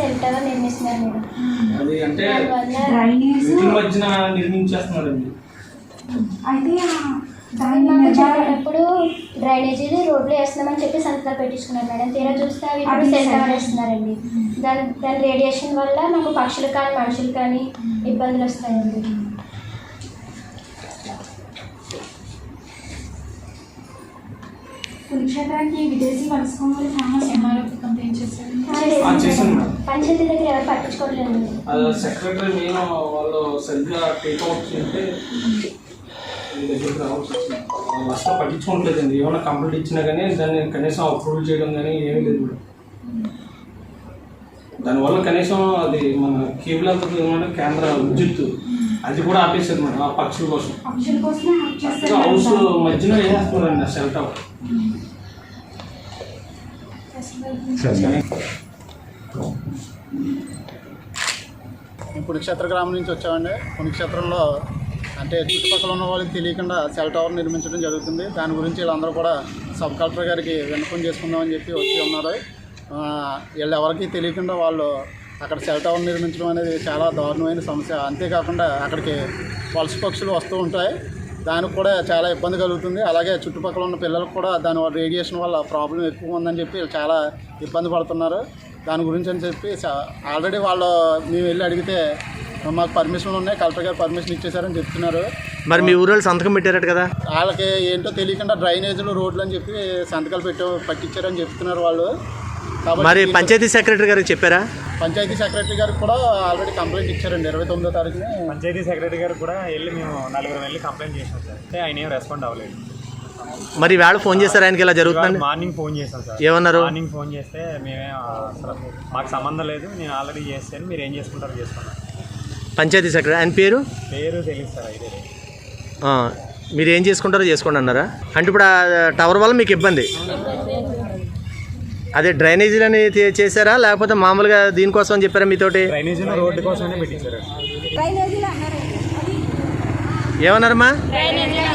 సెల్ఫ్గా నిర్మిస్తున్నారు అది అంటే అయితే ఎప్పుడు డ్రైనేజీలు రోడ్లు వేస్తున్నామని చెప్పి సంతలో పెట్టించుకున్నారు మేడం. తీరా చూస్తే అవి ఇప్పుడు సెల్ఫ్గా వేస్తున్నారండి. దాని దాని రేడియేషన్ వల్ల మాకు పక్షులు కానీ మనుషులు కానీ ఇబ్బందులు వస్తాయండి. కురుక్షేత్రానికి విదేశీ వలస పంచాయతీ దగ్గర ఎవరు పట్టించుకోవట్లేదు సెక్రటరీ నేను వాళ్ళు సరిగ్గా టేక్అవుట్ చేస్తే అసలు పట్టించుకోవట్లేదండి. ఏమైనా కంప్లీట్ ఇచ్చినా కానీ దాన్ని కనీసం అప్రూవల్ చేయడం కానీ ఏమీ లేదు మేడం. దానివల్ల కనీసం అది మన కేబుల్ అంతా కేంద్ర విద్యుత్ అది కూడా ఆపేసారు మేడం ఆ పక్షుల కోసం. హౌస్ చేస్తారు మధ్యన వేసేస్తున్నారండి ఆ మేము పుణ్యక్షేత్ర గ్రామం నుంచి వచ్చామండి. పుణ్యక్షేత్రంలో అంటే చుట్టుపక్కల ఉన్న వాళ్ళకి తెలియకుండా సెల్ టవర్ నిర్మించడం జరుగుతుంది. దాని గురించి వీళ్ళందరూ కూడా సబ్ కలెక్టర్ గారికి విన్నపం చేసుకుందామని చెప్పి వచ్చి ఉన్నారు. వీళ్ళు ఎవరికి తెలియకుండా వాళ్ళు అక్కడ సెల్ టవర్ నిర్మించడం అనేది చాలా దారుణమైన సమస్య. అంతేకాకుండా అక్కడికి వలస పక్షులు వస్తూ ఉంటాయి. దానికి కూడా చాలా ఇబ్బంది కలుగుతుంది. అలాగే చుట్టుపక్కల ఉన్న పిల్లలకు కూడా దాని రేడియేషన్ వల్ల ప్రాబ్లం ఎక్కువ ఉందని చెప్పి చాలా ఇబ్బంది పడుతున్నారు. దాని గురించి అని చెప్పి ఆల్రెడీ వాళ్ళు మేము వెళ్ళి అడిగితే మాకు పర్మిషన్లు ఉన్నాయి కలెక్టర్ గారు పర్మిషన్ ఇచ్చేసారని చెప్తున్నారు. మరి మీ ఊరు వాళ్ళు సంతకం పెట్టారట కదా? వాళ్ళకి ఏంటో తెలియకుండా డ్రైనేజీలు రోడ్లు అని చెప్పి సంతకాలు పెట్టు పట్టించారని చెప్తున్నారు వాళ్ళు. మరి పంచాయతీ సెక్రటరీ గారికి చెప్పారా? పంచాయతీ సెక్రటరీ గారికి కూడా ఆల్రెడీ కంప్లైంట్ ఇచ్చారండి ఇరవై తొమ్మిదో తారీఖున. పంచాయతీ సెక్రటరీ గారు కూడా వెళ్ళి మేము నలుగురు వెళ్ళి కంప్లైంట్ చేసాం సార్. అంటే ఆయన ఏం రెస్పాండ్ అవ్వలేదు. మరి వేళ ఫోన్ చేశారు ఆయనకి ఇలా జరుగుతుందండి మార్నింగ్ ఫోన్ చేశాం సార్. ఏమన్నారు? మార్నింగ్ ఫోన్ చేస్తే మేమే అసలు మాకు సంబంధం లేదు నేను ఆల్రెడీ చేస్తాను మీరు ఏం చేసుకుంటారో చేసుకున్నాను పంచాయతీ సెక్రటరీ ఆయన పేరు? పేరు తెలియదు సార్ అయితే మీరు ఏం చేసుకుంటారో చేసుకోండి అన్నారా? అంటే ఇప్పుడు ఆ టవర్ వల్ల మీకు ఇబ్బంది? అదే డ్రైనేజీలని చే- చేశారా? లేకపోతే మామూలుగా దీనికోసం అని చెప్పారా మీతోటి? డ్రైనేజీలో రోడ్డు కోసమే పెట్టించారు. ఏమన్నారమ్మా? డ్రైనేజీలు